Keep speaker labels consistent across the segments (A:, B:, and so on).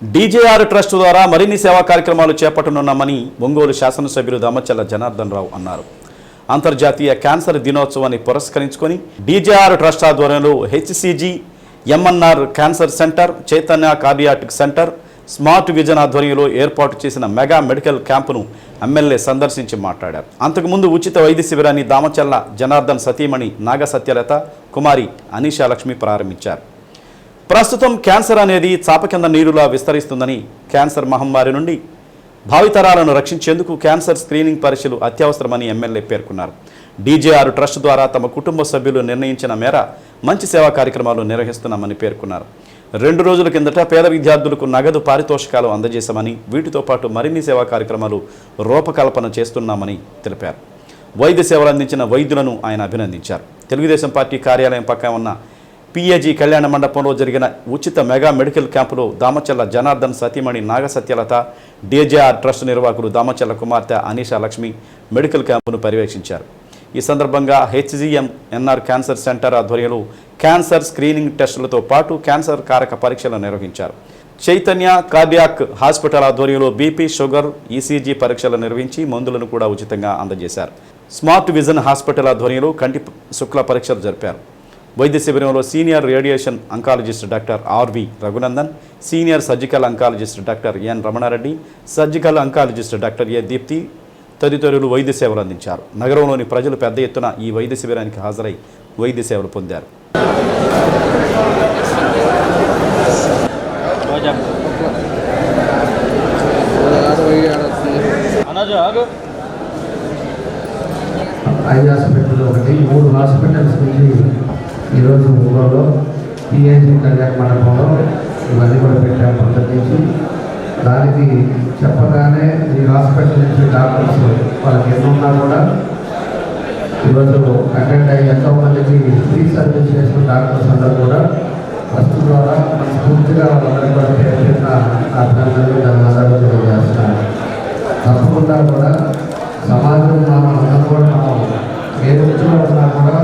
A: DJR trust ద్వారా మరిన్ని సేవా కార్యక్రమాలు చేపట్టనున్నామని ఒంగోలు శాసనసభ్యులు దామచల్ల జనార్దన్ రావు అన్నారు. అంతర్జాతీయ క్యాన్సర్ దినోత్సవాన్ని పురస్కరించుకొని డీజేఆర్ ట్రస్ట్ ఆధ్వర్యంలో HCG MNR cancer centre Chaitanya cardiac centre smart vision ఆధ్వర్యంలో ఏర్పాటు చేసిన మెగా మెడికల్ క్యాంపును ఎమ్మెల్యే సందర్శించి మాట్లాడారు. అంతకుముందు ఉచిత వైద్య శిబిరాన్ని దామచల్ల జనార్దన్ సతీమణి నాగసత్యలత కుమారి అనీషా లక్ష్మి ప్రారంభించారు. ప్రస్తుతం క్యాన్సర్ అనేది చాప కింద నీరులా విస్తరిస్తుందని క్యాన్సర్ మహమ్మారి నుండి భావితరాలను రక్షించేందుకు క్యాన్సర్ స్క్రీనింగ్ పరీక్షలు అత్యవసరమని ఎమ్మెల్యే పేర్కొన్నారు. డీజేఆర్ ట్రస్ట్ ద్వారా తమ కుటుంబ సభ్యులు నిర్ణయించిన మేర మంచి సేవా కార్యక్రమాలు నిర్వహిస్తున్నామని పేర్కొన్నారు. రెండు రోజుల కిందట పేద విద్యార్థులకు నగదు పారితోషికాలు అందజేశామని వీటితో పాటు మరిన్ని సేవా కార్యక్రమాలు రూపకల్పన చేస్తున్నామని తెలిపారు. వైద్య సేవలు అందించిన వైద్యులను ఆయన అభినందించారు. తెలుగుదేశం పార్టీ కార్యాలయం పక్కన ఉన్న పిఏజీ కళ్యాణ మండపంలో జరిగిన ఉచిత మెగా మెడికల్ క్యాంపులో దామచల్ల జనార్దన్ సతీమణి నాగసత్యలత డేజేఆర్ ట్రస్ట్ నిర్వాహకులు దామచల్ల కుమార్తె అనీషా లక్ష్మి మెడికల్ క్యాంపును పర్యవేక్షించారు. ఈ సందర్భంగా హెచ్జిఎం ఎన్ఆర్ క్యాన్సర్ సెంటర్ ఆధ్వర్యంలో క్యాన్సర్ స్క్రీనింగ్ టెస్టులతో పాటు క్యాన్సర్ కారక పరీక్షలు నిర్వహించారు. చైతన్య కార్డియాక్ హాస్పిటల్ ఆధ్వర్యంలో బీపీ షుగర్ ఈసీజీ పరీక్షలు నిర్వహించి మందులను కూడా ఉచితంగా అందజేశారు. స్మార్ట్ విజన్ హాస్పిటల్ ఆధ్వర్యంలో కంటి శుక్ల పరీక్షలు జరిపారు. వైద్య శిబిరంలో senior radiation oncologist doctor RV Raghunandan senior surgical oncologist doctor N Ramana Reddy surgical oncologist doctor A Deepti తదితరులు వైద్య సేవలు అందించారు. నగరంలోని ప్రజలు పెద్ద ఎత్తున ఈ వైద్య శిబిరానికి హాజరై వైద్య సేవలు పొందారు.
B: ఐదు హాస్పిటల్ ఒకటి మూడు హాస్పిటల్స్ నుంచి ఈరోజు ఊళ్ళో పిహెచ్డి కళ్యాణ మండపంలో ఇవన్నీ కూడా పెట్టాము ప్రదర్శించి దానికి చెప్పగానే ఈ హాస్పిటల్ నుంచి డాక్టర్స్ వాళ్ళకి ఎన్నున్నా కూడా ఈరోజు అటెండ్ అయ్యి ఎంతో మందికి ఫ్రీ సర్వీస్ చేసిన డాక్టర్స్ అందరూ కూడా ఫస్ట్ ద్వారా పూర్తిగా వాళ్ళందరూ కూడా పేరు పేరున అభినందనలు ధన్యవాదాలు తెలియజేస్తున్నాను. తప్పకుండా కూడా సమాజం మనం అందరం కూడా మనం ఏ వృత్తిలో ఉన్నా కూడా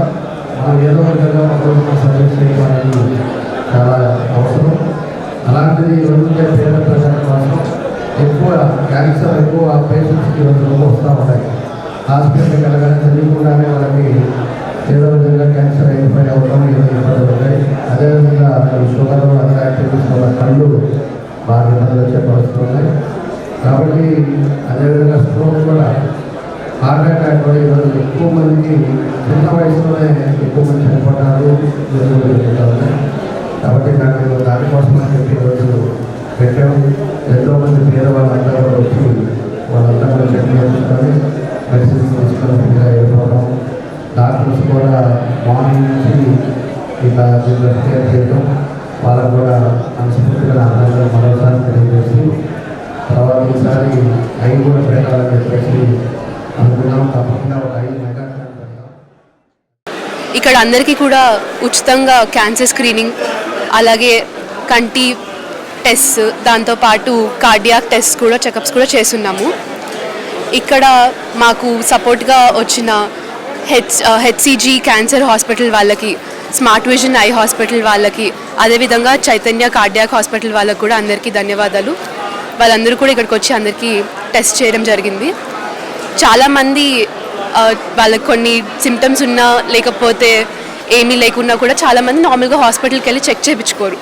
B: మనం ఏదో ఒక విధంగా ఒకరోజు మనం సర్వీస్ చేయాలని చాలా అవసరం అలాంటిది ఈ పేద ప్రజల కోసం ఎక్కువ క్యాన్సర్ ఎక్కువ పేషెంట్స్కి ఈ వస్తూ ఉంటాయి. హాస్పిటల్కి వెళ్ళగానే తెలియకుండానే వాళ్ళకి ఏదో విధంగా క్యాన్సర్ అయిపోయి అవ్వడం ఏదో ఇబ్బందులు ఉంటాయి. అదేవిధంగా షుగర్ అదర్ యాక్టివిటీస్ కళ్ళు బాగా ఇబ్బందులు వచ్చే పరిస్థితున్నాయి కాబట్టి అదేవిధంగా స్ట్రోక్ కూడా హార్ట్ అటాక్ కూడా ఈరోజు ఎక్కువ మందికి చిన్న వయసులోనే ఎక్కువ మంది చనిపోతారు. కాబట్టి నాకు దానికోసం అని చెప్పి ఈరోజు పెట్టాం ఎంతో మంది పేద వాళ్ళందరూ కూడా వచ్చి వాళ్ళంతా కూడా మెడిసిన్స్ తీసుకొని ఫ్రీగా వెళ్ళిపోవడం డాక్టర్స్ కూడా మార్నింగ్ నుంచి ఇలా దీంట్లో కేర్ చేయడం వాళ్ళకు కూడా మనస్ఫూర్తిగా అందరూ మరోసారి తెలియజేస్తూ తర్వాత ఈసారి అవి కూడా పెట్టాలని చెప్పేసి అనుకున్నాం తప్పకుండా ఒక ఐదు మెగా
C: ఇక్కడ అందరికీ కూడా ఉచితంగా క్యాన్సర్ స్క్రీనింగ్ అలాగే కంటి టెస్ట్ దాంతోపాటు కార్డియాక్ టెస్ట్ కూడా చెకప్స్ కూడా చేస్తున్నాము. ఇక్కడ మాకు సపోర్ట్గా వచ్చిన హెచ్ హెచ్సిజీ క్యాన్సర్ హాస్పిటల్ వాళ్ళకి స్మార్ట్ విజన్ ఐ హాస్పిటల్ వాళ్ళకి అదేవిధంగా చైతన్య కార్డియాక్ హాస్పిటల్ వాళ్ళకి కూడా అందరికీ ధన్యవాదాలు. వాళ్ళందరూ కూడా ఇక్కడికి వచ్చి అందరికీ టెస్ట్ చేయడం జరిగింది. చాలామంది uh, వాళ్ళకి కొన్ని సిమ్టమ్స్ ఉన్నా లేకపోతే ఏమీ లేకున్నా కూడా చాలామంది నార్మల్గా హాస్పిటల్కి వెళ్ళి చెక్ చేయించుకోరు.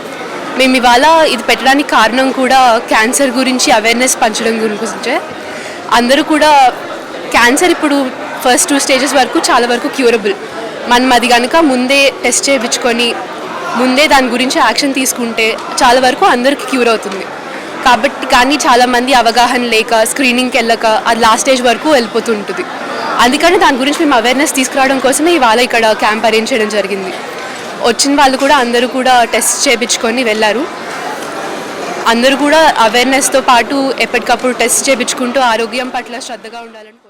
C: మేము ఇవాళ ఇది పెట్టడానికి కారణం కూడా క్యాన్సర్ గురించి అవేర్నెస్ పంచడం గురించే. అందరూ కూడా క్యాన్సర్ ఇప్పుడు ఫస్ట్ టూ స్టేజెస్ వరకు చాలా వరకు క్యూరబుల్ మనం అది కనుక ముందే టెస్ట్ చేయించుకొని ముందే దాని గురించి యాక్షన్ తీసుకుంటే చాలా వరకు అందరికి క్యూర్ అవుతుంది. కాబట్టి కానీ చాలామంది అవగాహన లేక స్క్రీనింగ్కి వెళ్ళక అది లాస్ట్ స్టేజ్ వరకు వెళ్ళిపోతుంటుంది అందుకని దాని గురించి మేము అవేర్నెస్ తీసుకురావడం కోసమే ఇవాళ ఇక్కడ క్యాంప్ అరేంజ్ చేయడం జరిగింది. వచ్చిన వాళ్ళు కూడా అందరూ కూడా టెస్ట్ చేయించుకొని వెళ్ళారు. అందరూ కూడా అవేర్నెస్తో పాటు ఎప్పటికప్పుడు టెస్ట్ చేయించుకుంటూ ఆరోగ్యం పట్ల శ్రద్ధగా ఉండాలని